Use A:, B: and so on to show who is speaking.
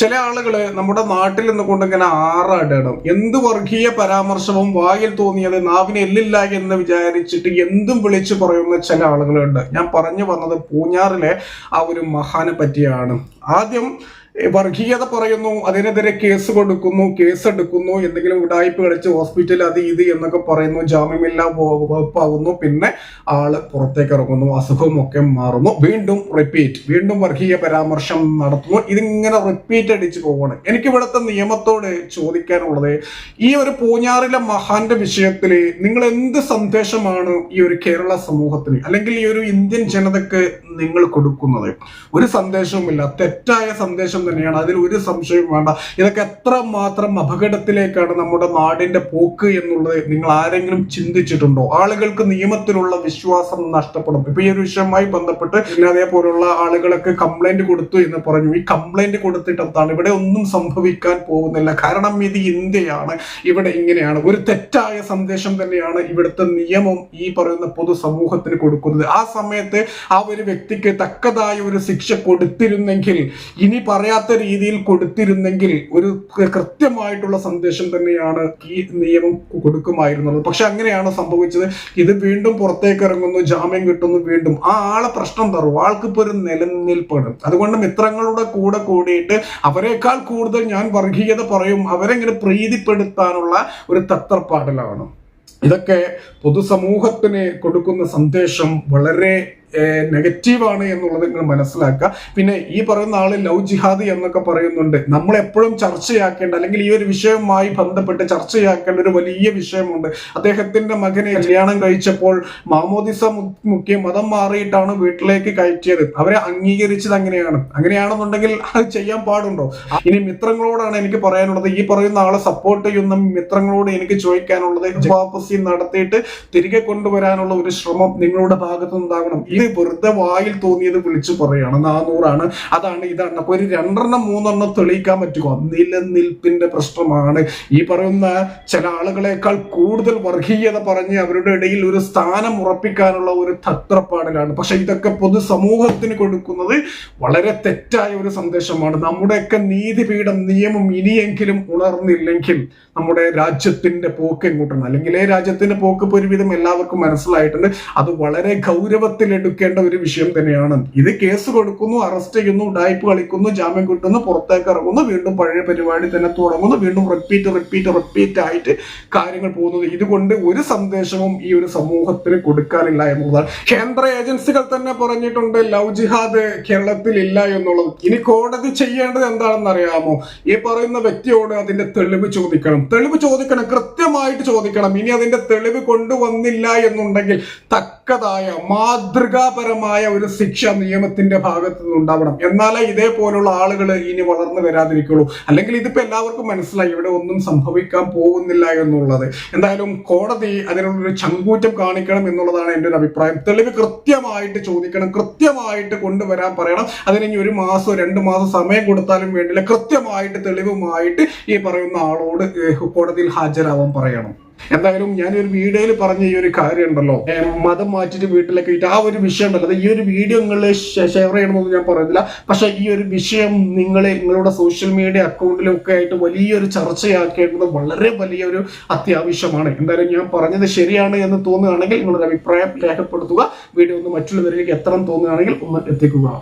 A: ചില ആളുകൾ നമ്മുടെ നാട്ടിൽ നിന്നുകൊണ്ട് ഇങ്ങനെ ആറാടണം എന്ത് വർഗീയ പരാമർശവും വായിൽ തോന്നിയത് നാവിന് എല്ലില്ല എന്ന് വിചാരിച്ചിട്ട് എന്തും വിളിച്ചു പറയുന്ന ചില ആളുകളുണ്ട്. ഞാൻ പറഞ്ഞു വന്നത് പൂഞ്ഞാറിലെ ആ ഒരു മഹാനെ പറ്റിയാണ്. ആദ്യം വർഗീയത പറയുന്നു അതിനെതിരെ കേസ് കൊടുക്കുന്നു കേസ് എടുക്കുന്നു എന്തെങ്കിലും ഉടായ്പ കളിച്ച് ഹോസ്പിറ്റൽ അത് ഇത് എന്നൊക്കെ പറയുന്നു ജാമ്യമില്ല വകുപ്പാകുന്നു പിന്നെ ആൾ പുറത്തേക്ക് ഇറങ്ങുന്നു അസുഖമൊക്കെ മാറുന്നു. വീണ്ടും റിപ്പീറ്റ് വീണ്ടും വർഗീയ പരാമർശം നടത്തുന്നു. ഇതിങ്ങനെ റിപ്പീറ്റ് അടിച്ച് പോവാണ്. എനിക്ക് ഇവിടുത്തെ നിയമത്തോട് ചോദിക്കാനുള്ളത് ഈ ഒരു പൂഞ്ഞാറിലെ മഹാന്റെ വിഷയത്തിൽ നിങ്ങൾ എന്ത് സന്ദേശമാണ് ഈ ഒരു കേരള സമൂഹത്തിന് അല്ലെങ്കിൽ ഈ ഒരു ഇന്ത്യൻ ജനതക്ക് നിങ്ങൾ കൊടുക്കുന്നത്? ഒരു സന്ദേശവുമില്ല തെറ്റായ സന്ദേശം തന്നെയാണ്. അതിൽ ഒരു സംശയവും വേണ്ട. ഇതൊക്കെ എത്ര മാത്രം അപകടത്തിലേക്കാണ് നമ്മുടെ നാടിന്റെ പോക്ക് എന്നുള്ളത് നിങ്ങൾ ആരെങ്കിലും ചിന്തിച്ചിട്ടുണ്ടോ? ആളുകൾക്ക് നിയമത്തിലുള്ള വിശ്വാസം നഷ്ടപ്പെടും. ഇപ്പൊ ഈ ഒരു വിഷയവുമായി ബന്ധപ്പെട്ട് പിന്നെ അതേപോലുള്ള ആളുകളൊക്കെ കംപ്ലൈന്റ് കൊടുത്തു എന്ന് പറഞ്ഞു. ഈ കംപ്ലൈന്റ് കൊടുത്തിട്ട് എന്താണ് ഇവിടെ ഒന്നും സംഭവിക്കാൻ പോകുന്നില്ല. കാരണം ഇത് ഇന്ത്യയാണ്. ഇവിടെ ഇങ്ങനെയാണ്. ഒരു തെറ്റായ സന്ദേശം തന്നെയാണ് ഇവിടുത്തെ നിയമം ഈ പറയുന്ന പൊതുസമൂഹത്തിന് കൊടുക്കുന്നത്. ആ സമയത്ത് ആ ഒരു വ്യക്തിക്ക് തക്കതായ ഒരു ശിക്ഷ കൊടുത്തിരുന്നെങ്കിൽ ഇനി പറയാത്ത രീതിയിൽ കൊടുത്തിരുന്നെങ്കിൽ ഒരു കൃത്യമായിട്ടുള്ള സന്ദേശം തന്നെയാണ് ഈ നിയമം കൊടുക്കുമായിരുന്നത്. പക്ഷെ അങ്ങനെയാണ് സംഭവിച്ചത്. ഇത് വീണ്ടും പുറത്തേക്ക് ഇറങ്ങുന്നു ജാമ്യം കിട്ടുന്നു വീണ്ടും. ആ ആളെ പ്രശ്നം തരും ആൾക്കിപ്പോ ഒരു നിലനിൽപ്പാണ്. അതുകൊണ്ട് മിത്രങ്ങളുടെ കൂടെ കൂടിയിട്ട് അവരെക്കാൾ കൂടുതൽ ഞാൻ വർഗീയത പറയും അവരെങ്ങനെ പ്രീതിപ്പെടുത്താനുള്ള ഒരു തത്രപ്പാടലാണ് ഇതൊക്കെ പൊതുസമൂഹത്തിന് കൊടുക്കുന്ന സന്ദേശം വളരെ നെഗറ്റീവാണ് എന്നുള്ളത് നിങ്ങൾ മനസ്സിലാക്കുക. പിന്നെ ഈ പറയുന്ന ആൾ ലവ് ജിഹാദി എന്നൊക്കെ പറയുന്നുണ്ട്. നമ്മൾ എപ്പോഴും ചർച്ചയാക്കേണ്ട അല്ലെങ്കിൽ ഈ ഒരു വിഷയവുമായി ബന്ധപ്പെട്ട് ചർച്ചയാക്കേണ്ട ഒരു വലിയ വിഷയമുണ്ട്. അദ്ദേഹത്തിന്റെ മകനെ കല്യാണം കഴിച്ചപ്പോൾ മാമോദിസ മുഖ്യ മതം മാറിയിട്ടാണ് വീട്ടിലേക്ക് കയറ്റിയത്. അവരെ അംഗീകരിച്ചത് അങ്ങനെയാണ്. അങ്ങനെയാണെന്നുണ്ടെങ്കിൽ അത് ചെയ്യാൻ പാടുണ്ടോ? ഇനി മിത്രങ്ങളോടാണ് എനിക്ക് പറയാനുള്ളത്. ഈ പറയുന്ന ആളെ സപ്പോർട്ട് ചെയ്യുന്ന മിത്രങ്ങളോട് എനിക്ക് ചോദിക്കാനുള്ളത്. വാപ്പസി നടത്തിയിട്ട് തിരികെ കൊണ്ടുവരാനുള്ള ഒരു ശ്രമം നിങ്ങളുടെ ഭാഗത്തു നിന്നുണ്ടാകണം ഇത് വെറുതെ വായിൽ തോന്നിയത് വിളിച്ചു പറയാണ്. നാനൂറാണ്. അതാണ് ഇതാണ്. അപ്പൊ ഒരു രണ്ടെണ്ണം മൂന്നെണ്ണം തെളിയിക്കാൻ പറ്റുമോ? നിലനിൽപ്പിന്റെ പ്രശ്നമാണ്. ഈ പറയുന്ന ചില ആളുകളെക്കാൾ കൂടുതൽ വർഗീയത പറഞ്ഞ് അവരുടെ ഇടയിൽ ഒരു സ്ഥാനം ഉറപ്പിക്കാനുള്ള ഒരു തത്രപ്പാടിലാണ്. പക്ഷെ ഇതൊക്കെ പൊതുസമൂഹത്തിന് കൊടുക്കുന്നത് വളരെ തെറ്റായ ഒരു സന്ദേശമാണ്. നമ്മുടെയൊക്കെ നീതിപീഠം നിയമം ഇനിയെങ്കിലും ഉണർന്നില്ലെങ്കിൽ നമ്മുടെ രാജ്യത്തിന്റെ പോക്ക് എങ്ങോട്ടാണ്? അല്ലെങ്കിൽ രാജ്യത്തിന്റെ പോക്ക് ഒരുവിധം എല്ലാവർക്കും മനസ്സിലായിട്ടുണ്ട്. അത് വളരെ ഗൗരവത്തിൽ എടുക്കേണ്ട ഒരു വിഷയം തന്നെയാണ്. ഇത് കേസ് കൊടുക്കുന്നു അറസ്റ്റ് ചെയ്യുന്നു ഉടായ്പ കളിക്കുന്നു ജാമ്യം കിട്ടുന്നു പുറത്തേക്ക് ഇറങ്ങുന്നു വീണ്ടും പഴയ പരിപാടി തന്നെ തുടങ്ങുന്നു വീണ്ടും റിപ്പീറ്റ് റിപ്പീറ്റ് റിപ്പീറ്റ് ആയിട്ട് കാര്യങ്ങൾ പോകുന്നത്. ഇതുകൊണ്ട് ഒരു സന്ദേശവും ഈ ഒരു സമൂഹത്തിന് കൊടുക്കാനില്ല എന്നുള്ളതാണ്. കേന്ദ്ര ഏജൻസികൾ തന്നെ പറഞ്ഞിട്ടുണ്ട് ലവ് ജിഹാദ് കേരളത്തിൽ ഇല്ല എന്നുള്ളത്. ഇനി കോടതി ചെയ്യേണ്ടത് എന്താണെന്ന് അറിയാമോ? ഈ പറയുന്ന വ്യക്തിയോട് അതിന്റെ തെളിവ് ചോദിക്കണം. തെളിവ് ചോദിക്കണം കൃത്യമായിട്ട് ചോദിക്കണം. ഇനി അതിന്റെ തെളിവ് കൊണ്ടുവന്നില്ല എന്നുണ്ടെങ്കിൽ തക്കതായ മാതൃകാപരമായ ഒരു ശിക്ഷ നിയമത്തിന്റെ ഭാഗത്ത് നിന്ന് ഉണ്ടാവണം എന്നാലേ ഇതേപോലുള്ള ആളുകൾ ഇനി വളർന്നു വരാതിരിക്കുള്ളൂ. അല്ലെങ്കിൽ ഇതിപ്പോ എല്ലാവർക്കും മനസ്സിലായി ഇവിടെ ഒന്നും സംഭവിക്കാൻ പോകുന്നില്ല എന്നുള്ളത്. എന്തായാലും കോടതി അതിനുള്ളൊരു ചങ്കൂറ്റം കാണിക്കണം എന്നുള്ളതാണ് എന്റെ ഒരു അഭിപ്രായം. തെളിവ് കൃത്യമായിട്ട് ചോദിക്കണം കൃത്യമായിട്ട് കൊണ്ടുവരാൻ പറയണം. അതിന് ഇനി ഒരു മാസം രണ്ട് മാസം സമയം കൊടുത്താലും വേണ്ടില്ല. കൃത്യമായിട്ട് തെളിവുമായിട്ട് ഈ പറയുന്ന ആളോട് കോടതിയിൽ ഹാജരാവാൻ പറയണം. എന്തായാലും ഞാൻ ഒരു വീഡിയോയിൽ പറഞ്ഞ ഈ ഒരു കാര്യം ഉണ്ടല്ലോ മതം മാറ്റിട്ട് വീട്ടിലേക്ക് ഇട്ട് ആ ഒരു വിഷയം ഉണ്ടല്ലോ ഈ ഒരു വീഡിയോ നിങ്ങൾ ഷെയർ ചെയ്യണമെന്ന് ഞാൻ പറയുന്നില്ല. പക്ഷെ ഈ ഒരു വിഷയം നിങ്ങൾ നിങ്ങളുടെ സോഷ്യൽ മീഡിയ അക്കൗണ്ടിലൊക്കെ ആയിട്ട് വലിയൊരു ചർച്ചയാക്കേണ്ടത് വളരെ വലിയൊരു അത്യാവശ്യമാണ്. എന്തായാലും ഞാൻ പറഞ്ഞത് ശരിയാണ് എന്ന് തോന്നുകയാണെങ്കിൽ നിങ്ങളുടെ അഭിപ്രായം രേഖപ്പെടുത്തുക. വീഡിയോ ഒന്ന് മറ്റുള്ളവരിലേക്ക് എത്തണം തോന്നുകയാണെങ്കിൽ ഒന്ന് എത്തിക്കുക.